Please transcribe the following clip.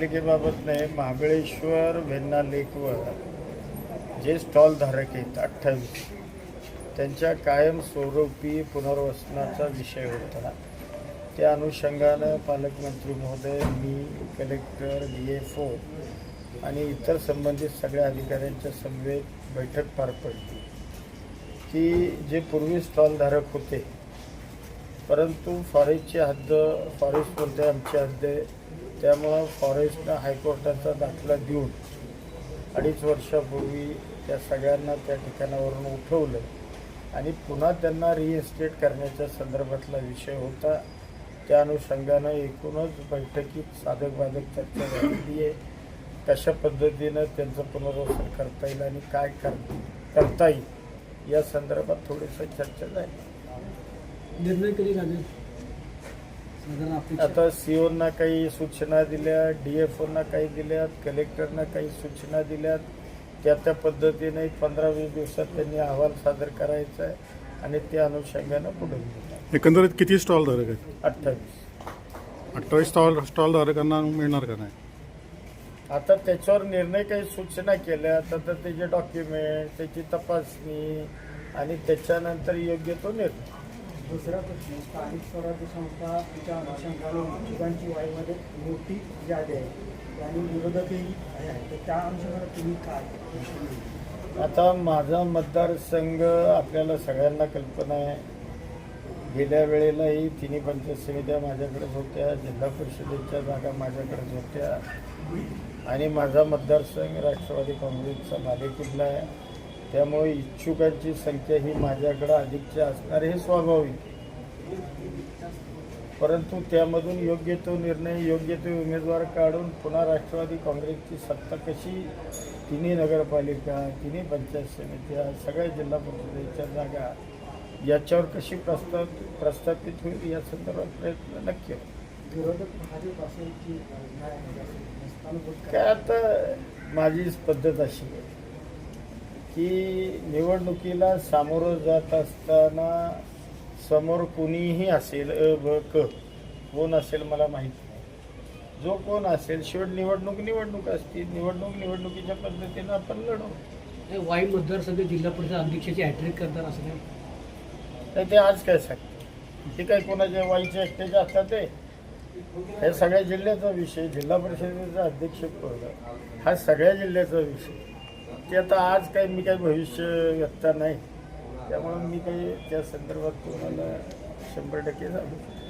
महानगरपालिकेबाबत नाही महाबळेश्वर वेन्ना लेकवर जे स्टॉल धारक आहेत अठ्ठावीस त्यांच्या कायमस्वरूपी पुनर्वसनाचा विषय होता. त्या अनुषंगानं पालकमंत्री महोदय मी कलेक्टर डी एफ ओ आणि इतर संबंधित सगळ्या अधिकाऱ्यांच्या समवेत बैठक पार पडली. की जे पूर्वी स्टॉलधारक होते परंतु फॉरेस्टची हद्द फॉरेस्ट बोलते आमची हद्द त्यामुळं फॉरेस्टनं हायकोर्टाचा दाखला देऊन अडीच वर्षापूर्वी त्या सगळ्यांना त्या ठिकाणावरून उठवलं. आणि पुन्हा त्यांना रिएस्टेट करण्याच्या संदर्भातला विषय होता. त्या अनुषंगानं एकूणच बैठकीत साधक बाधक चर्चा झालेली आहे. कशा पद्धतीनं त्यांचं पुनर्वसन करता येईल आणि काय कर करता येईल या संदर्भात थोडीसं चर्चा झाली. निर्णय कधी लागेल? आता सीओना काही सूचना दिल्या डी एफ ओना काही दिल्यात कलेक्टरना काही सूचना दिल्यात. त्या त्या पद्धतीने पंधरा वीस दिवसात त्यांनी अहवाल सादर करायचा आहे आणि त्या अनुषंगानं पुढे एकंदरीत किती स्टॉल धारक आहेत? अठ्ठावीस. अठ्ठावीस स्टॉल स्टॉल धारकांना मिळणार का नाही? आता त्याच्यावर निर्णय काही सूचना केल्या आता तर त्याचे डॉक्युमेंट त्याची तपासणी आणि त्याच्यानंतर योग्य तो निर्णय. दुसरा प्रश्न स्थानिक स्वराज्य संस्थाच्या अनुषंगाने वाईमध्ये मोठी यादी आहे. आणि विरोधकही आहे. तर त्या अनुषंगाने तुम्ही काय आता माझा मतदारसंघ आपल्याला सगळ्यांना कल्पना आहे. गेल्या वेळेलाही तिन्ही पंचायत समित्या माझ्याकडेच होत्या. जिल्हा परिषदेच्या जागा माझ्याकडेच होत्या. आणि माझा मतदारसंघ राष्ट्रवादी काँग्रेसचा बालेकिल्ला आहे? त्यामुळे इच्छुकांची संख्या ही माझ्याकडं अधिकची असणार हे स्वाभाविक. परंतु त्यामधून योग्य तो निर्णय योग्य ते उमेदवार काढून पुन्हा राष्ट्रवादी काँग्रेसची सत्ता कशी तिन्ही नगरपालिका तिन्ही पंचायत समित्या सगळ्या जिल्हा परिषदेच्या जागा याच्यावर कशी प्रस्ताव प्रस्थापित होईल या संदर्भात प्रयत्न नक्की काय आता माझी पद्धत अशी आहे की निवडणुकीला सामोरं जात असताना समोर कुणीही असेल अ ब क कोण असेल मला माहीत नाही. जो कोण असेल शेवट निवडणूक निवडणूक असतील निवडणूक निवडणुकीच्या पद्धतीनं आपण लढू. वाई मतदारसंघ जिल्हा परिषद अध्यक्षाची हॅट्रिक करतात असं तर ते आज काय सांगते ते काय कोणाच्या वाईच्या एकट्याच्या हातात आहे हे सगळ्या जिल्ह्याचा विषय जिल्हा परिषदेचा अध्यक्षपद हा सगळ्या जिल्ह्याचा विषय. ते आता आज काही मी काही भविष्य व्यक्ता नाही. त्यामुळं मी काही त्या संदर्भात तुम्हाला शंभर टक्के सांगू शकतो.